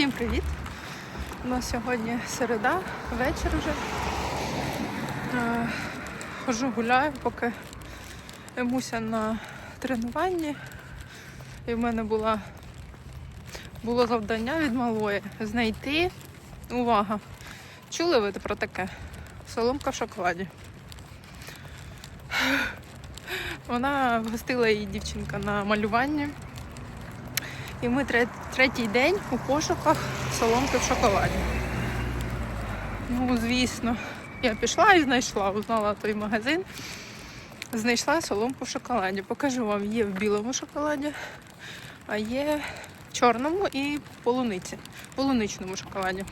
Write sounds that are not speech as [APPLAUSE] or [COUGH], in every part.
Всім привіт! У нас сьогодні середа, вечір вже. Е, Хожу гуляю, поки Муся на тренуванні. І в мене була, було завдання від малої знайти. Увага! Чули ви про таке? Соломка в шоколаді. Вона вгостила її дівчинка на малюванні. І ми третій день у пошуках соломки в шоколаді. Ну, звісно, я пішла і знайшла, узнала той магазин. Знайшла соломку в шоколаді. Покажу вам, є в білому шоколаді, а є в чорному і полуниці. Полуничному шоколаді.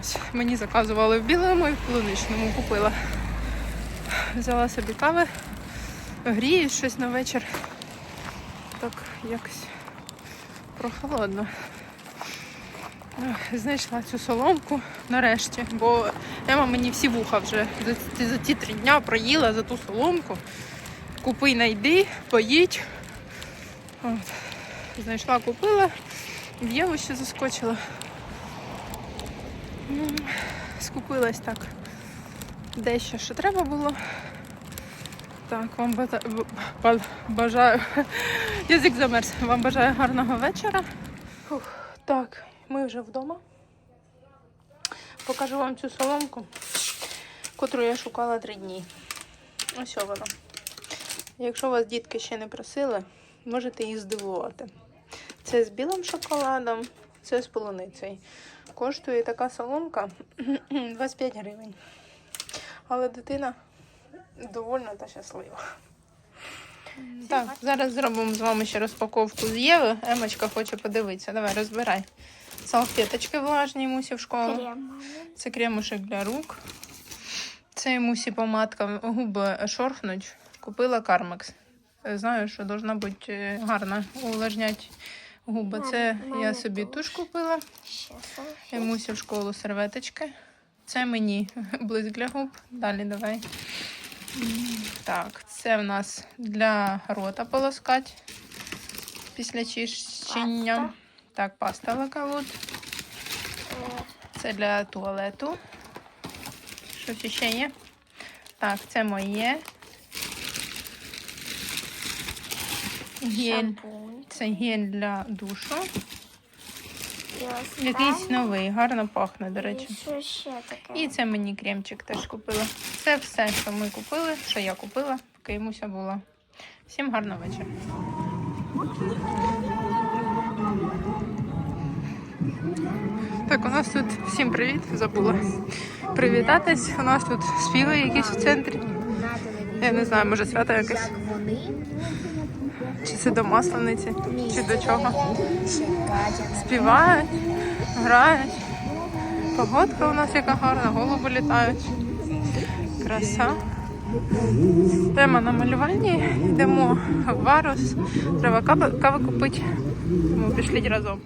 Ось. Мені заказували в білому і в полуничному купила. Взяла собі кави, грію щось на вечір. Так якось прохолодно. Знайшла цю соломку нарешті, бо Ема мені всі вуха вже за за ті три дня проїла за ту соломку. Купи, найди, поїдь. От. Знайшла, купила, в Єву ще заскочила. Скупилась так. Дещо, що треба було. Так, вам бажаю. Язик замерз. Вам бажаю гарного вечора. Фух, так, ми вже вдома. Покажу вам цю соломку, котру я шукала три дні. Ось вона. Якщо вас дітки ще не просили, можете їх здивувати. Це з білим шоколадом, це з полуницею. Коштує така соломка [CLEARS THROAT] 25 гривень. Але дитина довольна та щаслива. Так, зараз зробимо з вами ще розпаковку з Єви. Емочка хоче подивитися. Давай, розбирай. Салфеточки влажні мусі в школу. Крем. Це кремушек для рук. Це мусі помадка губи шорхнуть. Купила Кармекс. Е, Знаю, що должна бути е, гарна увлажнять губи. Це я собі туш купила. Мусі в школу серветочки. Це мені [LAUGHS] блиск для губ. Далі давай. Так, це в нас для рота полоскати після чищення. Паста. Так, паста лакалут. Е, Це для туалету. Щось ще є. Так, це моє. Гель. Шампунь. Це гель для душу. Якийсь новий, гарно пахне, до І речі. що ще таке? І це мені кремчик теж купила. Це все, що ми купили, що я купила, поки йомуся була. Всім гарного вечора. Так, у нас тут всім привіт, забула привітатись. У нас тут співи якісь в центрі. Я не знаю, може свято якесь. Чи це до маслениці, чи до чого. Співають, грають. Погодка у нас яка гарна, голуби літають. Краса. Тема на малюванні. Йдемо в варус. Треба кави, купити. Тому пішліть разом.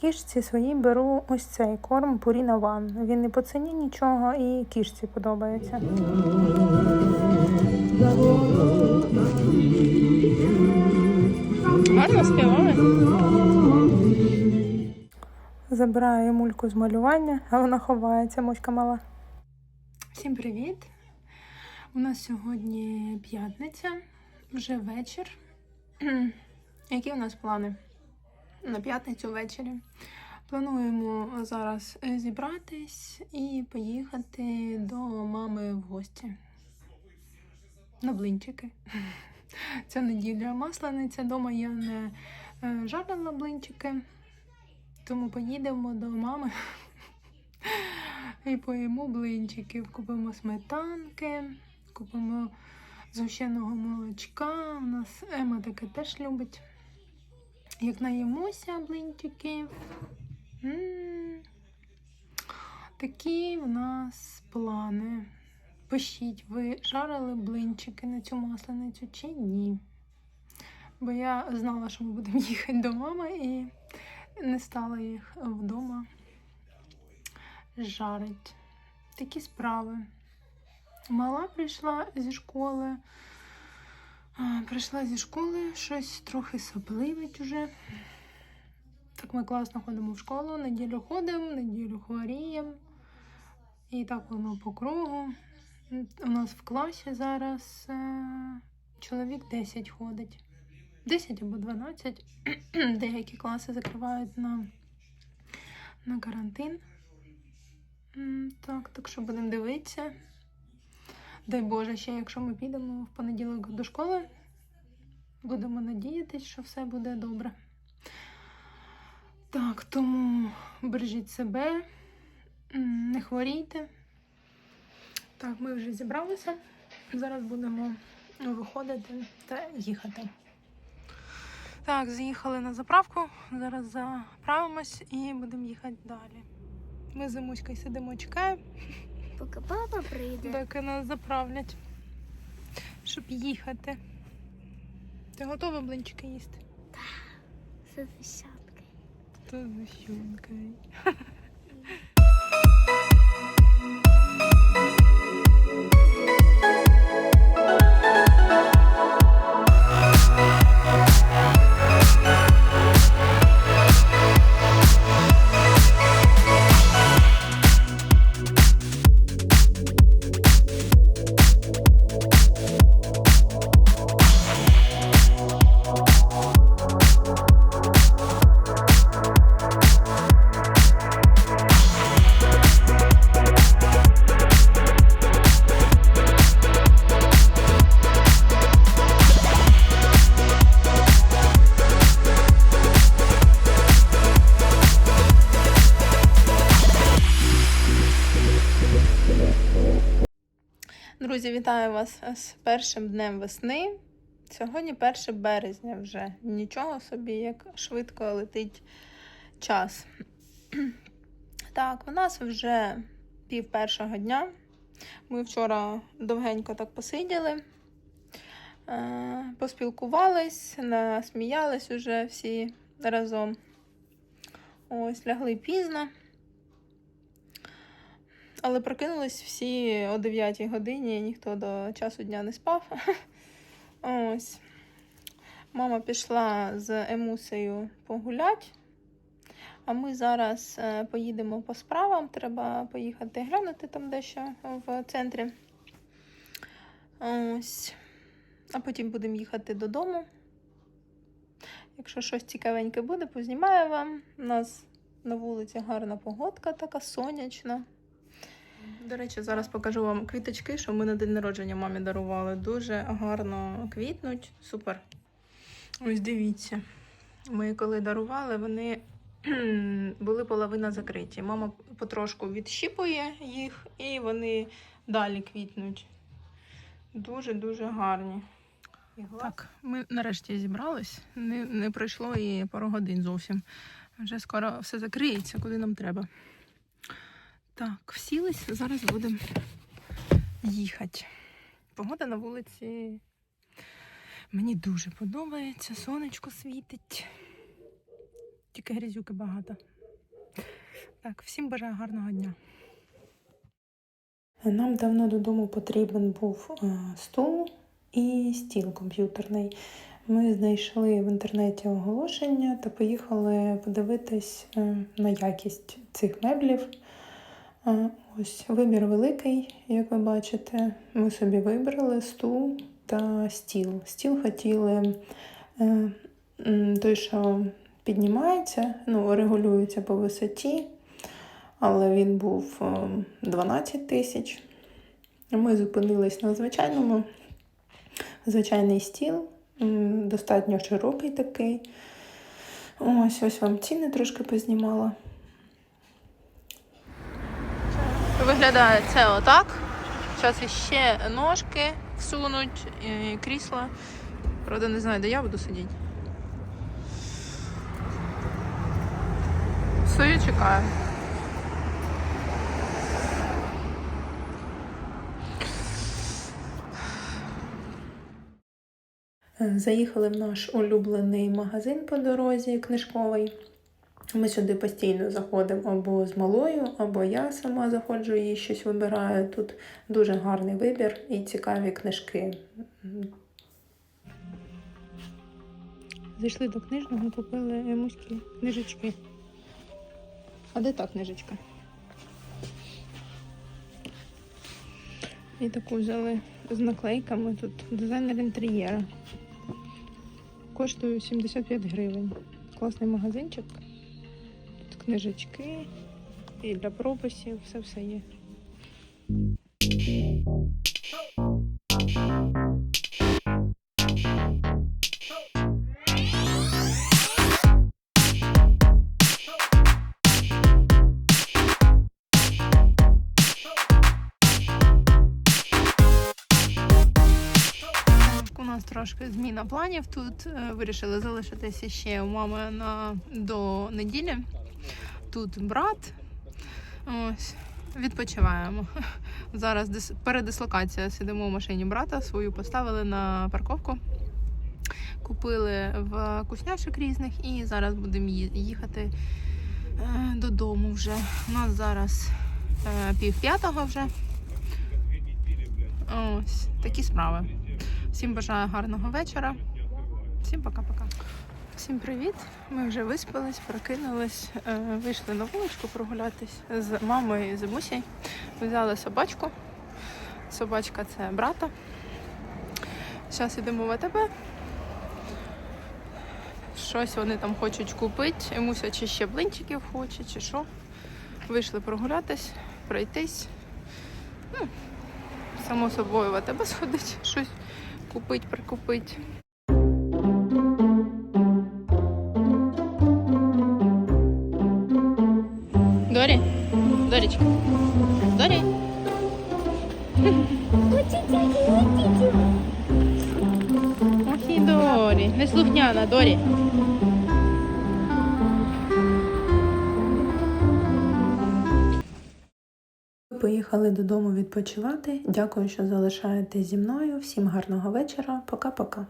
Кішці своїй беру ось цей корм Purina One. Він не по ціні нічого і кішці подобається. Гарно співає. Забираю мульку з малювання, а вона ховається, муська мала. Всім привіт! У нас сьогодні п'ятниця, вже вечір. [CLEARS THROAT] Які у нас плани на п'ятницю ввечері? Плануємо зараз зібратись і поїхати до мами в гості. На блинчики. [LAUGHS] Ця неділя маслениця. Дома я не е, жарила блинчики. Тому поїдемо до мами [LAUGHS] і поїмо блинчиків. Купимо сметанки, купимо згущеного молочка. У нас Ема таке теж любить. Як наїмося блинчиків. Такі в нас плани. Пишіть, ви жарили блинчики на цю масленицю чи ні? Бо я знала, що ми будемо [LAUGHS] їхати до мами і не стала їх вдома жарить. Такі справи. Мала прийшла зі школи. Прийшла зі школи, щось трохи сопливить уже. Так ми класно ходимо в школу, неділю ходимо, неділю хворіємо. І так воно по кругу. У нас в класі зараз е, чоловік 10 ходить. 10 або 12. [CLEARS THROAT] Деякі класи закривають на, на карантин. Так, так що будемо дивитися. Дай Боже, ще якщо ми підемо в понеділок до школи, будемо надіятися, що все буде добре. Так, тому бережіть себе, не хворійте. Так, ми вже зібралися. Зараз будемо виходити та їхати. Так, заїхали на заправку. Зараз заправимось і будемо їхати далі. Ми з Муською сидимо, чекаємо, Поки папа прийде. доки нас заправлять, щоб їхати. Ти готова блинчики їсти? З десяткою. З зущенкою. Друзі, вітаю вас з першим днем весни. Сьогодні 1 березня вже. Нічого собі, як швидко летить час. [CLEARS THROAT] Так, у нас вже пів першого дня. Ми вчора довгенько так посиділи, е, поспілкувались, насміялись уже всі разом. Ось, лягли пізно. Але прокинулись всі о 9 годині, ніхто до часу дня не спав. [LAUGHS] Ось. Мама пішла з Емусею погуляти. А ми зараз е, поїдемо по справам. Треба поїхати глянути там дещо в центрі. Ось. А потім будемо їхати додому. Якщо щось цікавеньке буде, познімаю вам. У нас на вулиці гарна погодка, така сонячна. До речі, зараз покажу вам квіточки, що ми на день народження мамі дарували. Дуже гарно квітнуть. Супер. Ось дивіться. Ми коли дарували, вони [CLEARS THROAT] були половина закриті. Мама потрошку відщіпує їх, і вони далі квітнуть. Дуже-дуже гарні. Так, ми нарешті зібрались. Не, не пройшло і пару годин зовсім. Вже скоро все закриється, куди нам треба. Так, всілись, зараз будемо їхати. Погода на вулиці мені дуже подобається, сонечко світить. Тільки грязюки багато. Так, всім бажаю гарного дня. Нам давно додому потрібен був е, стул і стіл комп'ютерний. Ми знайшли в інтернеті оголошення та поїхали подивитись е, на якість цих меблів. Ось вибір великий, як ви бачите. Ми собі вибрали стул та стіл. Стіл хотіли е, той, що піднімається, ну, регулюється по висоті, але він був е, 12 тисяч. Ми зупинились на звичайному. Звичайний стіл, достатньо широкий такий. Ось ось вам ціни трошки познімала. Виглядає це отак. Зараз іще ножки всунуть, і крісла. Правда, не знаю, де я буду сидіти. Стою, чекаю. Заїхали в наш улюблений магазин по дорозі книжковий. Ми сюди постійно заходимо або з малою, або я сама заходжу і щось вибираю. Тут дуже гарний вибір і цікаві книжки. Зайшли до книжного, купили емуські книжечки. А де та книжечка? І таку взяли з наклейками. Тут дизайнер інтер'єра. Коштує 75 гривень. Класний магазинчик. Книжечки і для прописів, все-все є. У нас трошки зміна планів. Тут е, вирішили залишитися ще у мами на до неділі. Тут брат. Ось. Відпочиваємо. [LAUGHS] Зараз дис- передислокація. Сидимо в машині брата, свою поставили на парковку. Купили в кусняшок різних і зараз будемо їхати е, додому вже. У нас зараз е, пів п'ятого вже. Ось такі справи. Всім бажаю гарного вечора. Всім пока-пока. Всім привіт! Ми вже виспались, прокинулись, е, вийшли на вуличку прогулятись з мамою і з Мусі. Взяли собачку. Собачка це брата. Зараз йдемо в АТБ. Щось вони там хочуть купити. Муся чи ще блинчиків хоче, чи що. Вийшли прогулятись, пройтись. Ну, само собою в АТБ [LAUGHS] сходить, щось купить, прикупить. І Дорі. Неслухняна, Дорі. Поїхали додому відпочивати. Дякую, що залишаєтесь зі мною. Всім гарного вечора. Пока-пока.